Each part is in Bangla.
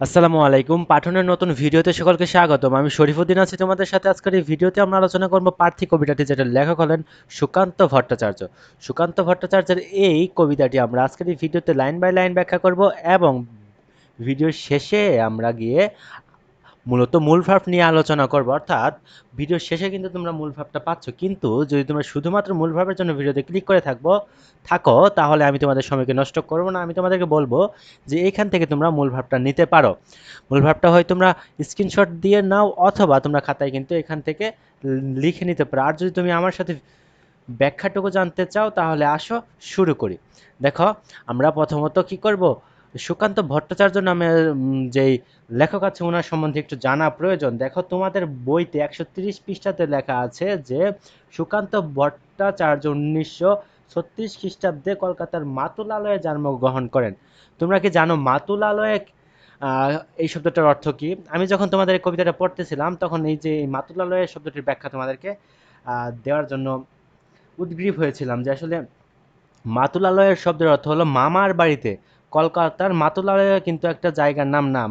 আসসালামু আলাইকুম। পাঠনের নতুন ভিডিওতে সকলকে স্বাগতম। আমি শরীফুদ্দিন আছি। তোমাদের সাথে আজকের এই ভিডিওতে আমরা আলোচনা করব পার্থী কবিতাটি যেটা লেখক হলেন সুকান্ত ভট্টাচার্য। সুকান্ত ভট্টাচার্যের এই কবিতাটি আমরা আজকের এই ভিডিওতে লাইন বাই লাইন ব্যাখ্যা করব এবং ভিডিওর শেষে আমরা গিয়ে মূলত মূল ভাব নিয়ে আলোচনা করব, অর্থাৎ ভিডিওর শেষে কিন্তু তোমরা মূল ভাবটা পাচ্ছ। কিন্তু যদি তোমরা শুধুমাত্র মূল ভাবের জন্য ভিডিওতে ক্লিক করে থাকব, থাকো, তাহলে আমি তোমাদের সময়কে নষ্ট করব না। আমি তোমাদেরকে বলব যে এখান থেকে তোমরা মূল ভাবটা নিতে পারো। মূল ভাবটা হয় তোমরা স্ক্রিনশট দিয়ে নাও, অথবা তোমরা খাতায় কিন্তু এখান থেকে লিখে নিতে পারো। আর যদি তুমি আমার সাথে ব্যাখ্যাটুকু জানতে চাও, তাহলে আসো, শুরু করি। দেখো, আমরা প্রথমত কি করব? সুকান্ত ভট্টাচার্য নামে যেই লেখক আছে ওনার সম্বন্ধে একটু জানা প্রয়োজন। দেখো, তোমাদের বইতে একশো তিরিশ পৃষ্ঠাতে লেখা আছে যে, সুকান্ত ভট্টাচার্য উনিশশো ছত্রিশ খ্রিস্টাব্দে কলকাতার মাতুলালয়ে জন্মগ্রহণ করেন। তোমরা কি জানো মাতুলালয়ে এই শব্দটার অর্থ কি? আমি যখন তোমাদের এই কবিতাটা পড়তেছিলাম, তখন এই যে, এই মাতুলালয়ের শব্দটির ব্যাখ্যা তোমাদেরকে দেওয়ার জন্য উদ্গ্রীব হয়েছিলাম যে, আসলে মাতুলালয়ের শব্দের অর্থ হলো মামার বাড়িতে। কলকাতার মাতুলালয় কিন্তু একটা জায়গার নাম না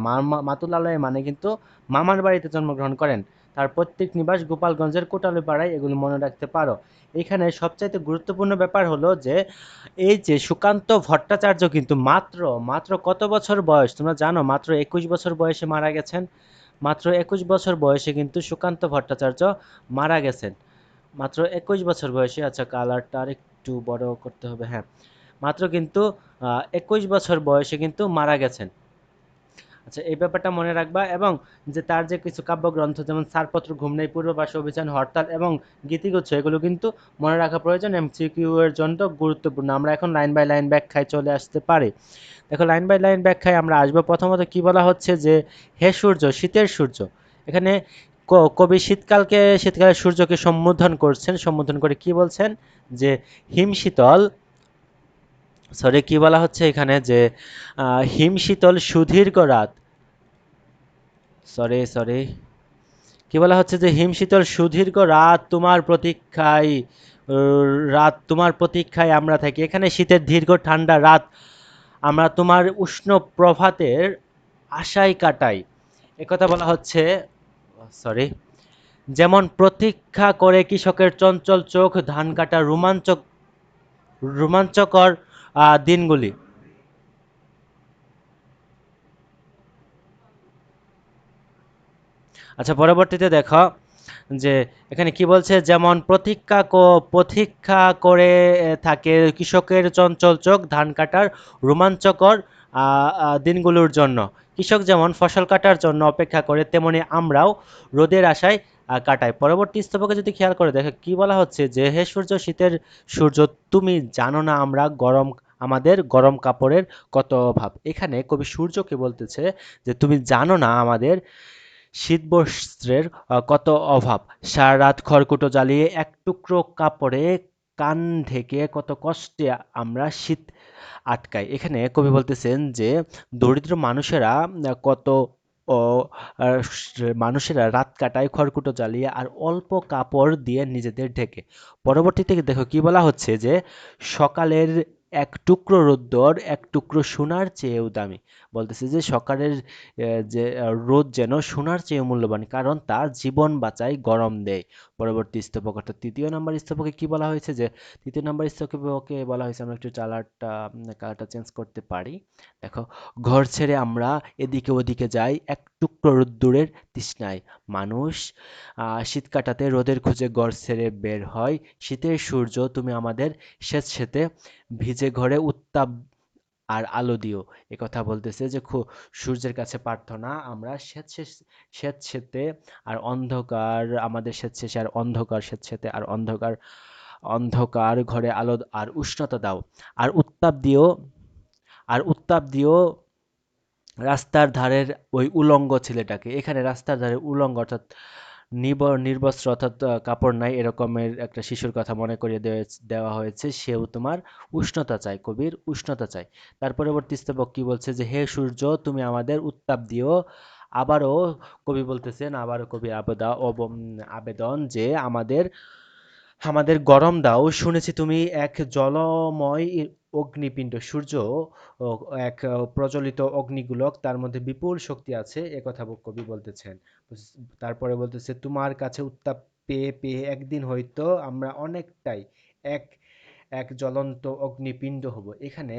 মাতুলালয় মানে কিন্তু মামার বাড়িতে জন্মগ্রহণ করেন। তার প্রত্যেক নিবাস গোপালগঞ্জের কোটালীপাড়ায়, এগুলি মনে রাখতে পারো। এখানে সবচাইতে গুরুত্বপূর্ণ ব্যাপার হলো যে, এই যে সুকান্ত ভট্টাচার্য কিন্তু মাত্র মাত্র কত বছর বয়স? তোমরা জানো, মাত্র একুশ বছর বয়সে মারা গেছেন। মাত্র একুশ বছর বয়সে কিন্তু সুকান্ত ভট্টাচার্য মারা গেছেন। মাত্র একুশ বছর বয়সে আচ্ছা কালারটা আর একটু বড় করতে হবে হ্যাঁ। মাত্র কিন্তু একুশ বছর বয়সে কিন্তু মারা গেছেন। আচ্ছা এই ব্যাপারটা মনে রাখবা এবং যে তার যে কিছু কাব্যগ্রন্থ, যেমন ছাড়পত্র ঘুমনেই পূর্ববাস অভিযান, হরতাল এবং গীতিগুচ্ছ, এগুলো কিন্তু মনে রাখা প্রয়োজন। এমসিকিউ এর জন্য গুরুত্বপূর্ণ। আমরা এখন লাইন বাই লাইন ব্যাখ্যায় চলে আসতে পারি। দেখো, লাইন বাই লাইন ব্যাখ্যায় আমরা আসব। প্রথমত কি বলা হচ্ছে যে, হে সূর্য, শীতের সূর্য। এখানে কবি শীতকালকে, শীতকালের সূর্যকে সম্বোধন করছেন। সম্বোধন করে কি বলছেন? যে, হিম শীতল সরি, কি বলা হচ্ছে এখানে যে হিম শীতল সুদীর্ঘ রাত। Sorry sorry. কি বলা হচ্ছে যে, হিম শীতল সুদীর্ঘ রাত তোমার প্রতীক্ষায় রাত তোমার প্রতীক্ষায় আমরা থাকি। এখানে শীতের দীর্ঘ ঠান্ডা রাত আমরা তোমার উষ্ণ প্রভাতের আশায় কাটাই। একথা বলা হচ্ছে, সরি, যেমন প্রতীক্ষা করে কৃষকের চঞ্চল চোখ, ধান কাটা রোমাঞ্চক, রোমাঞ্চকর দিনগুলি। আচ্ছা পরবর্তীতে দেখো যে এখানে কি বলছে, যেমন প্রতীক্ষা প্রতীক্ষা করে থাকে কৃষকের চঞ্চল চোখ, ধান কাটার রোমাঞ্চকর দিনগুলোর জন্য। কৃষক যেমন ফসল কাটার জন্য অপেক্ষা করে, তেমনি আমরাও রোদের আশায় কাটায়। পরবর্তী স্তবকে যদি খেয়াল করে দেখো, কি বলা হচ্ছে যে, হে সূর্য, শীতের সূর্য, তুমি জানো না আমরা গরম, আমাদের গরম কাপড়ের কত অভাব। এখানে কবি সূর্যকে বলতেছে যে, তুমি জানো না আমাদের শীত বস্ত্রের কত অভাব। সারা রাত খড়কুটো জ্বালিয়ে এক টুকরো কাপড়ে কান ঢেকে কত কষ্টে আমরা শীত আটকাই। এখানে কবি বলতেছেন যে, দরিদ্র মানুষেরা কত ও মানুষেরা রাত কাটায় খড়কুটো জ্বালিয়ে আর অল্প কাপড় দিয়ে নিজেদের ঢেকে। পরবর্তীতে দেখো কি বলা হচ্ছে যে, সকালের এক টুকরো রোদ্দর, এক টুকরো সোনার চেয়েও দামি। বলতেছে যে, সকালের যে, রোদ যেন সোনার চেয়ে মূল্যবান, কারণ তা জীবন বাঁচায় গরম দেয়। পরবর্তী স্তবক, অর্থাৎ তৃতীয় নাম্বার স্তবকে কি বলা হয়েছে? যে তৃতীয় নাম্বার স্তবকে বলা হয়েছে আমরা একটু চালারটা কালারটা চেঞ্জ করতে পারি। দেখো, ঘর ছেড়ে আমরা এদিকে ওদিকে যাই, এক টুকরো রোদ্দুরের তৃষ্ণায়। মানুষ শীত কাটাতে রোদের খুঁজে ঘর ছেড়ে বের হয়। শীতের সূর্য, তুমি আমাদের স্বেচ্ছেতে ভিজে ঘরে উত্তাপ আর আলো দিও। এ কথা বলতেছে যে সূর্যের কাছে প্রার্থনা, আমরা স্বেচ্ছে স্বেচ্ছেতে আর অন্ধকার, আমাদের স্বেচ্ছেছে আর অন্ধকার, স্বেচ্ছেতে আর অন্ধকার অন্ধকার ঘরে আলো আর উষ্ণতা দাও। আর উত্তাপ দিও, আর উত্তাপ দিও রাস্তার ধারের ওই উলঙ্গ ছেলেটাকে। এখানে রাস্তার ধারে উলঙ্গ অর্থাৎ নিব নির্বস্ত্র অর্থাৎ কাপড় নাই এরকমের একটা শিশুর কথা মনে করিয়ে দেওয়া হয়েছে সেও তোমার উষ্ণতা চায়, কবির উষ্ণতা চায়। তার পরবর্তী স্তবক কি বলছে যে, হে সূর্য, তুমি আমাদের উত্তাপ দিও। আবারও কবি বলতেছেন, আবারও কবি আবেদা আবেদন যে, আমাদের আমাদের গরম দাও। শুনেছি তুমি এক জলময় অগ্নিপিণ্ড, সূর্য এক প্রজ্বলিত অগ্নিগোলক, তার মধ্যে বিপুল শক্তি আছে একথা কবি বলতেছেন। তারপরে বলতেছে, তোমার কাছে উত্তাপ পেয়ে পেয়ে একদিন হয়তো আমরা অনেকটাই এক এক জ্বলন্ত অগ্নিপিণ্ড হব। এখানে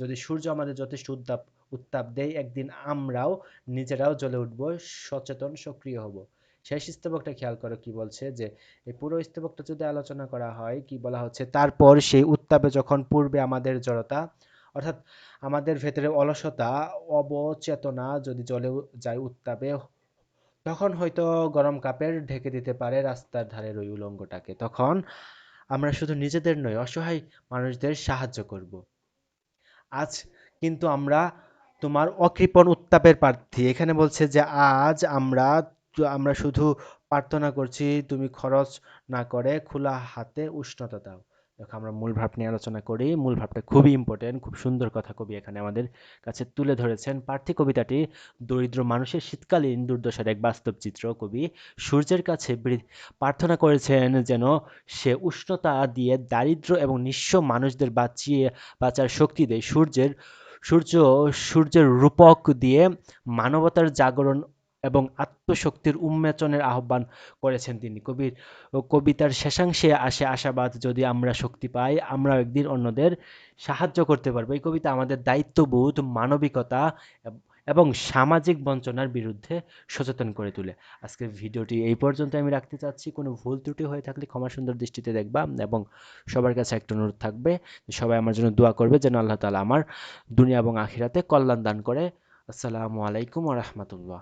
যদি সূর্য আমাদের যথেষ্ট উত্তাপ উত্তাপ দেয়, একদিন আমরাও নিজেরাও জ্বলে উঠব, সচেতন, সক্রিয় হব। শেষ স্তবকটা খেয়াল করো কি বলছে যে এই পুরো স্তবকটা যদি আলোচনা করা হয় কি বলা হচ্ছে, তারপর সেই উত্তাপে যখন পূর্বে আমাদের জড়তা, অর্থাৎ আমাদের ভেতরে অলসতা, অবচেতনা যদি জ্বলে যায় উত্তাপে, তখন হয়তো গরম কাপের ঢেকে দিতে পারে রাস্তার ধারের ওই উলঙ্গটাকে। তখন আমরা শুধু নিজেদের নয়, অসহায় মানুষদের সাহায্য করব। আজ কিন্তু আমরা তোমার অকৃপণ উত্তাপের প্রার্থী এখানে বলছে যে আজ আমরা আমরা শুধু প্রার্থনা করছি, তুমি খরচ না করে খোলা হাতে উষ্ণতা দাও। দেখো, আমরা মূল ভাব নিয়ে আলোচনা করি। মূল ভাবটা খুবই ইম্পর্টেন্ট খুব সুন্দর কথা কবি এখানে আমাদের কাছে তুলে ধরেছেন। পার্থী কবিতাটি, দরিদ্র মানুষের শীতকালীন দুর্দশার এক বাস্তব চিত্র। কবি সূর্যের কাছে প্রার্থনা করেছেন যেন সে উষ্ণতা দিয়ে দারিদ্র এবং নিঃস্ব মানুষদের বাঁচিয়ে, বাঁচার শক্তি দেয়। সূর্যের সূর্য সূর্যের রূপক দিয়ে মানবতার জাগরণ এবং আত্মশক্তির উন্মেচনের আহ্বান করেছেন তিনি। কবির, কবিতার শেষাংশে আসে আশাবাদ, যদি আমরা শক্তি পাই আমরা একদিন অন্যদের সাহায্য করতে পারব। এই কবিতা আমাদের দায়িত্ববোধ, মানবিকতা এবং সামাজিক বঞ্চনার বিরুদ্ধে সচেতন করে তোলে। আজকের ভিডিওটি এই পর্যন্ত আমি রাখতে চাচ্ছি। কোনো ভুল ত্রুটি হয়ে থাকলে ক্ষমা সুন্দর দৃষ্টিতে দেখবা এবং সবার কাছে একটা অনুরোধ থাকবে সবাই আমার জন্য দোয়া করবে যেন আল্লাহ তালা আমার দুনিয়া এবং আখিরাতে কল্যাণ দান করে। আসসালামু আলাইকুম রাহমাতুল্লাহ।